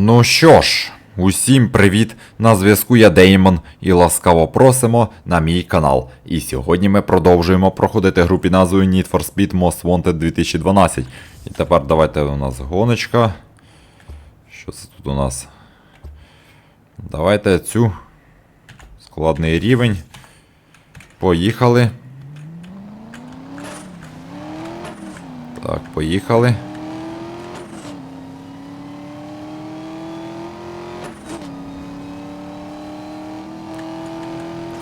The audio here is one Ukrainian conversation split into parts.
Ну що ж, усім привіт! На зв'язку я Деймон і ласкаво просимо на мій канал. І сьогодні ми продовжуємо проходити гру під назвою Need for Speed Most Wanted 2012. І тепер давайте у нас гоночка. Що це тут у нас? Давайте цю. Складний рівень. Поїхали. Так, поїхали.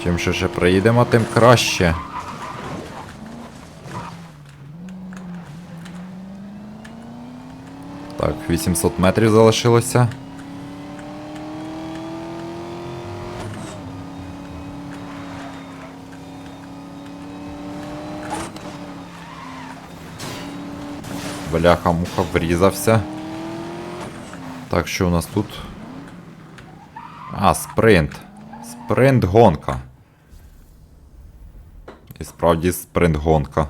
Чим швидше приїдемо, тим краще. Так, 800 метрів залишилося. Бляха-муха врізався. Так, що у нас тут? А, спринт. Спринт гонка. І справді спринт гонка.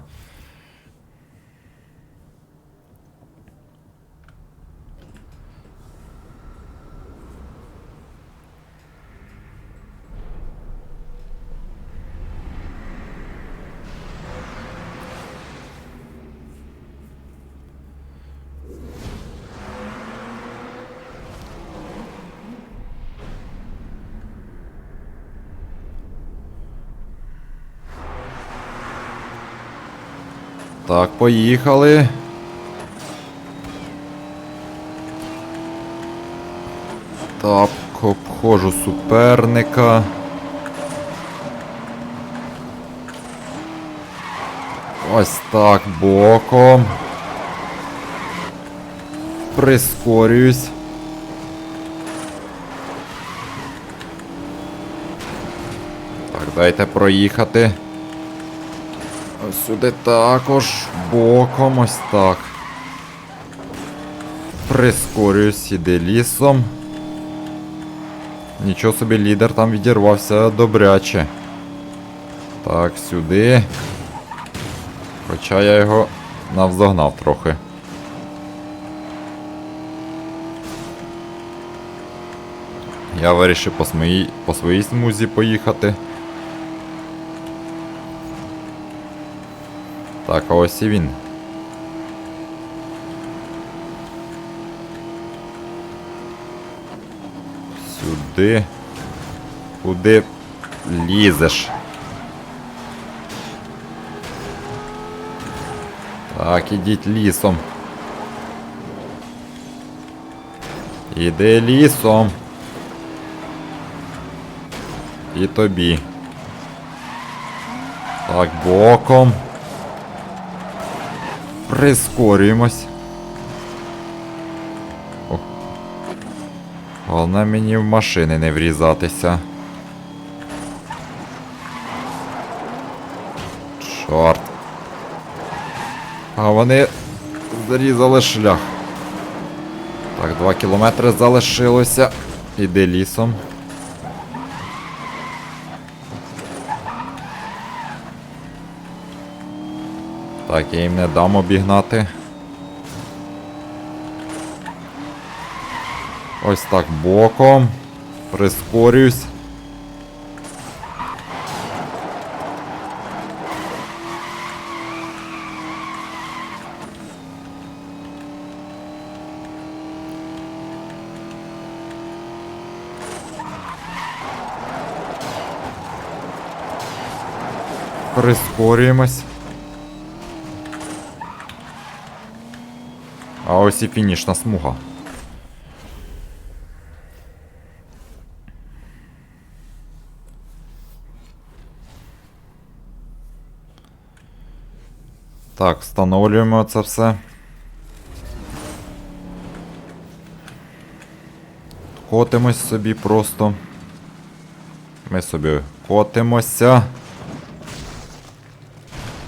Так, поїхали. Так, обходжу суперника. Ось так, боком. Прискорююсь. Так, дайте проїхати. Ось сюди також боком ось так. Прискорююсь, іде лісом. Нічого собі лідер там відірвався добряче. Так, сюди. Хоча я його навздогнав трохи. Я вирішив по своїй, по своїй смузі поїхати. Так, ось і він. Сюди. Куди лізеш? Так, ідіть лісом. Іди лісом. І тобі. Так, боком. Прискорюємось. О. Головне мені в машини не врізатися. Чорт. А вони зарізали шлях. Так, два кілометри залишилося. Іди лісом. Так, я їм не дам обігнати. Ось так боком. Прискорююсь. Прискорюємось. А ось і фінішна смуга. Так, встановлюємо це все. Котимось собі просто. Ми собі котимося.